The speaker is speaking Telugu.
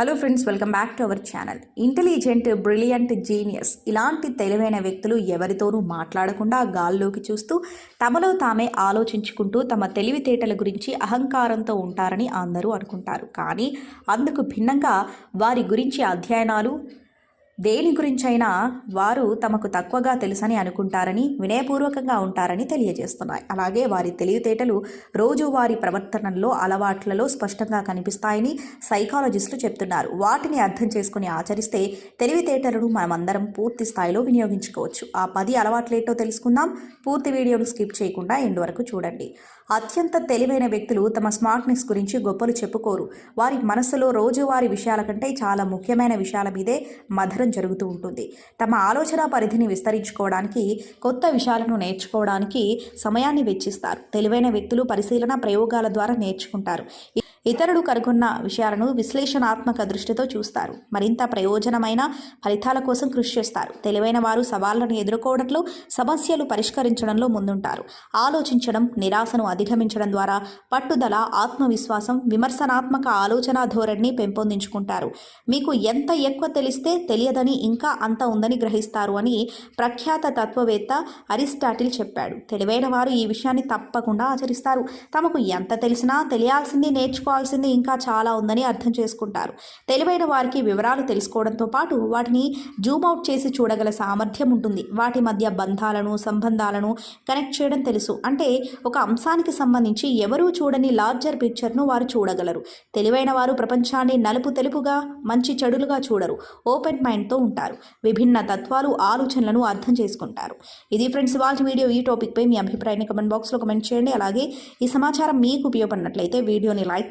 Hello friends welcome back to our channel intelligent brilliant genius ఇలాంటి తెలివైన వ్యక్తులు ఎవరితోనూ మాట్లాడకుండా గాల్లోకి చూస్తూ తమలో తామే ఆలోచించుకుంటూ తమ తెలివితేటల గురించి అహంకారంతో ఉంటారని అందరూ అనుకుంటారు. కానీ అందుకు భిన్నంగా వారి గురించి అధ్యయనాలు దేని గురించైనా వారు తమకు తక్కువగా తెలుసని అనుకుంటారని వినయపూర్వకంగా ఉంటారని తెలియజేస్తున్నాయి. అలాగే వారి తెలివితేటలు రోజువారీ ప్రవర్తనల్లో అలవాట్లలో స్పష్టంగా కనిపిస్తాయని సైకాలజిస్టులు చెప్తున్నారు. వాటిని అర్థం చేసుకుని ఆచరిస్తే తెలివితేటలను మనమందరం పూర్తి స్థాయిలో వినియోగించుకోవచ్చు. ఆ పది అలవాట్లేటో తెలుసుకుందాం. పూర్తి వీడియోను స్కిప్ చేయకుండా ఎండ్ వరకు చూడండి. అత్యంత తెలివైన వ్యక్తులు తమ స్మార్ట్నెస్ గురించి గొప్పలు చెప్పుకోరు. వారి మనస్సులో రోజువారీ విషయాల కంటే చాలా ముఖ్యమైన విషయాల మీదే మధురం జరుగుతూ ఉంటుంది. తమ ఆలోచన పరిధిని విస్తరించుకోవడానికి కొత్త విషయాలను నేర్చుకోవడానికి సమయాన్ని వెచ్చిస్తారు. తెలివైన వ్యక్తులు పరిశీలన ప్రయోగాల ద్వారా నేర్చుకుంటారు. ఇతరుడు కనుగొన్న విషయాలను విశ్లేషణాత్మక దృష్టితో చూస్తారు. మరింత ప్రయోజనమైన ఫలితాల కోసం కృషి చేస్తారు. తెలివైన వారు సవాళ్ళను ఎదుర్కోవడంలో సమస్యలు పరిష్కరించడంలో ముందుంటారు. ఆలోచించడం నిరాశను అధిగమించడం ద్వారా పట్టుదల ఆత్మవిశ్వాసం విమర్శనాత్మక ఆలోచన ధోరణిని పెంపొందించుకుంటారు. మీకు ఎంత ఎక్కువ తెలిస్తే తెలియదని ఇంకా అంత ఉందని గ్రహిస్తారు అని ప్రఖ్యాత తత్వవేత్త అరిస్టాటిల్ చెప్పాడు. తెలివైన వారు ఈ విషయాన్ని తప్పకుండా ఆచరిస్తారు. తమకు ఎంత తెలిసినా తెలియాల్సింది చెప్పాల్సింది ఇంకా చాలా ఉందని అర్థం చేసుకుంటారు. తెలివైన వారికి వివరాలు తెలుసుకోవడంతో పాటు వాటిని జూమ్ అవుట్ చేసి చూడగల సామర్థ్యం ఉంటుంది. వాటి మధ్య బంధాలను సంబంధాలను కనెక్ట్ చేయడం తెలుసు. అంటే ఒక అంశానికి సంబంధించి ఎవరూ చూడని లార్జర్ పిక్చర్ను వారు చూడగలరు. తెలివైన వారు ప్రపంచాన్ని నలుపు తెలుపుగా మంచి చెడులుగా చూడరు. ఓపెన్ మైండ్తో ఉంటారు. విభిన్న తత్వాలు ఆలోచనలను అర్థం చేసుకుంటారు. ఇది ఫ్రెండ్స్ వాళ్ళ వీడియో ఈ టాపిక్పై మీ అభిప్రాయాన్ని కమెంట్ బాక్స్లో కమెంట్ చేయండి. అలాగే ఈ సమాచారం మీకు ఉపయోగపడినట్లయితే వీడియోని లైక్